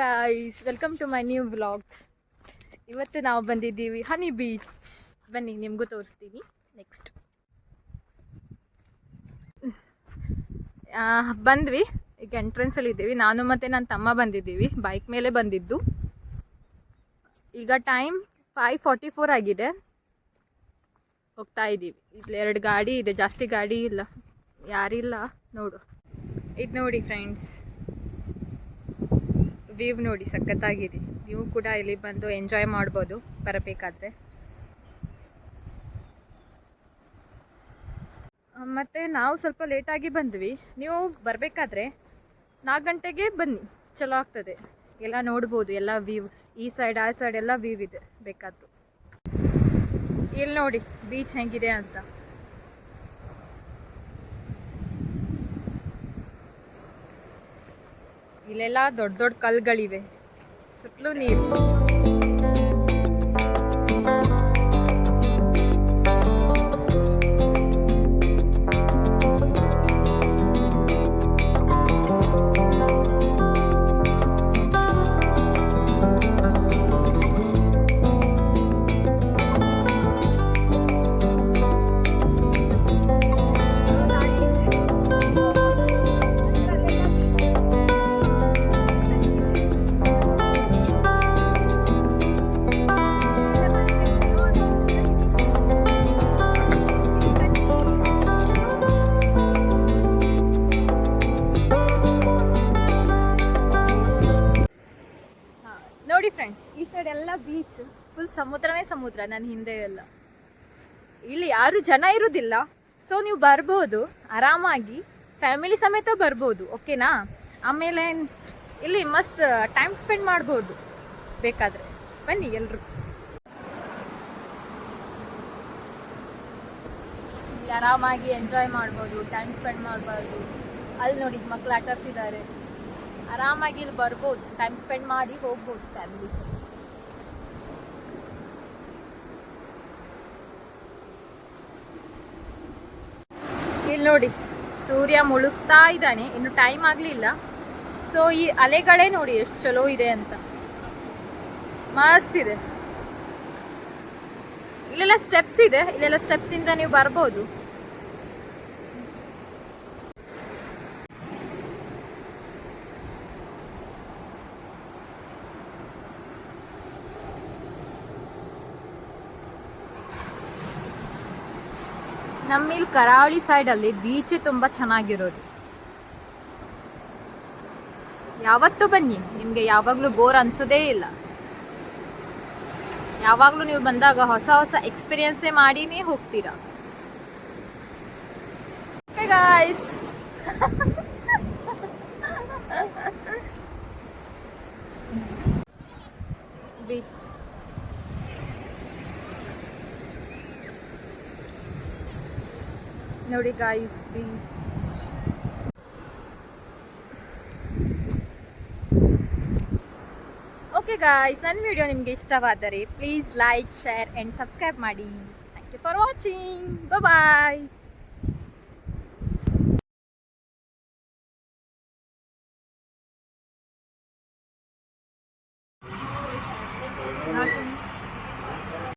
Guys welcome to my new vlog ಇವತ್ತು ನಾವು ಬಂದಿದ್ದೀವಿ ಹನಿ ಬೀಚ್ ಬನ್ನಿ, ನಿಮಗೂ ತೋರಿಸ್ತೀನಿ. ನೆಕ್ಸ್ಟ್ ಬಂದ್ವಿ. ಈಗ ಎಂಟ್ರೆನ್ಸಲ್ಲಿ ಇದ್ದೀವಿ. ನಾನು ಮತ್ತು ನನ್ನ ತಮ್ಮ ಬಂದಿದ್ದೀವಿ. ಬೈಕ್ ಮೇಲೆ ಬಂದಿದ್ದು. ಈಗ ಟೈಮ್ ಫೈವ್ ಫಾರ್ಟಿ ಫೋರ್ ಆಗಿದೆ. ಹೋಗ್ತಾ ಇದ್ದೀವಿ. ಇಲ್ಲಿ ಎರಡು ಗಾಡಿ ಇದೆ. ಜಾಸ್ತಿ ಗಾಡಿ ಇಲ್ಲ. ಯಾರಿಲ್ಲ. ನೋಡು. ಇದು ನೋಡಿ ಫ್ರೆಂಡ್ಸ್ ವ್ಯೂ ನೋಡಿ, ಸಖತ್ತಾಗಿದೆ. ನೀವು ಕೂಡ ಇಲ್ಲಿ ಬಂದು ಎಂಜಾಯ್ ಮಾಡ್ಬೋದು, ಬರಬೇಕಾದ್ರೆ. ಮತ್ತು ನಾವು ಸ್ವಲ್ಪ ಲೇಟಾಗಿ ಬಂದ್ವಿ. ನೀವು ಬರಬೇಕಾದ್ರೆ ನಾಲ್ಕು ಗಂಟೆಗೆ ಬನ್ನಿ. ಚಲೋ ಆಗ್ತದೆ. ಎಲ್ಲ ನೋಡ್ಬೋದು, ಎಲ್ಲ ವ್ಯೂ ಈ ಸೈಡ್ ಆ ಸೈಡ್ ಎಲ್ಲ ವ್ಯೂ ಇದೆ ಬೇಕಾದರೂ. ಇಲ್ಲಿ ನೋಡಿ ಬೀಚ್ ಹೆಂಗಿದೆ ಅಂತ. ಇಲ್ಲೆಲ್ಲ ದೊಡ್ಡ ದೊಡ್ಡ ಕಲ್ಗಳಿವೆ. ಸುತ್ತಲೂ ನೀರು. ಫ್ರೆಂಡ್ಸ್ ಈ ಸೈಡ್ ಎಲ್ಲ ಬೀಚ್ ಫುಲ್ ಸಮುದ್ರನೇ ಸಮುದ್ರ ನನ್ನ ಹಿಂದೆ ಎಲ್ಲ. ಇಲ್ಲಿ ಯಾರು ಜನ ಇರುವುದಿಲ್ಲ ಸೊ ನೀವು ಬರ್ಬೋದು, ಆರಾಮಾಗಿ ಫ್ಯಾಮಿಲಿ ಸಮೇತ ಬರ್ಬೋದು ಓಕೆನಾ ಆಮೇಲೆ, ಇಲ್ಲಿ ಮಸ್ತ್ ಟೈಮ್ ಸ್ಪೆಂಡ್ ಮಾಡ್ಬೋದು, ಬೇಕಾದ್ರೆ. ಬನ್ನಿ ಇಲ್ಲಿ ಆರಾಮಾಗಿ ಎಂಜಾಯ್ ಮಾಡ್ಬೋದು ಟೈಮ್ ಸ್ಪೆಂಡ್ ಮಾಡ್ಬಾರ್ದು. ಅಲ್ಲಿ ನೋಡಿ ಮಕ್ಳು ಆಟ ಆಡ್ತಿದ್ದಾರೆ ಆರಾಮಾಗಿ ಇಲ್ಲಿ ಬರ್ಬೋದು ಟೈಮ್ ಸ್ಪೆಂಡ್ ಮಾಡಿ ಹೋಗ್ಬೋದು ಫ್ಯಾಮಿಲಿ ಜೊತೆ. ಇಲ್ಲಿ ನೋಡಿ, ಸೂರ್ಯ ಮುಳುಗ್ತಾ ಇದ್ದಾನೆ, ಇನ್ನು ಟೈಮ್ ಆಗಲಿಲ್ಲ. ಸೊ ಈ ಅಲೆಗಳೇ ನೋಡಿ ಎಷ್ಟು ಚಲೋ ಇದೆ ಅಂತ. ಮಸ್ತ್ ಇದೆ. ಇಲ್ಲೆಲ್ಲ ಸ್ಟೆಪ್ಸ್ ಇದೆ, ಇಲ್ಲೆಲ್ಲ ಸ್ಟೆಪ್ಸ್ ಇಂದ ನೀವು ಬರ್ಬೋದು. ನಮ್ಮಿಲ್ಲಿ ಕರಾವಳಿ ಸೈಡಲ್ಲಿ ಬೀಚ್ ತುಂಬ ಚೆನ್ನಾಗಿರೋದು. ಯಾವತ್ತೂ ಬನ್ನಿ, ನಿಮಗೆ ಯಾವಾಗಲೂ ಬೋರ್ ಅನ್ಸೋದೇ ಇಲ್ಲ. ಯಾವಾಗಲೂ ನೀವು ಬಂದಾಗ ಹೊಸ ಹೊಸ ಎಕ್ಸ್ಪೀರಿಯನ್ಸೇ ಮಾಡಿನೇ ಹೋಗ್ತೀರಾ. ಗಾಯ್ಸ್ ಬೀಚ್ ನೋಡಿ ಗಾಯ್ಸ್ ಬೀಚ್ ಓಕೆ ಗಾಯ್ಸ್ ನನ್ನ ವಿಡಿಯೋ ನಿಮಗೆ ಇಷ್ಟವಾದರೆ please like share and subscribe ಮಾಡಿ. Thank you for watching bye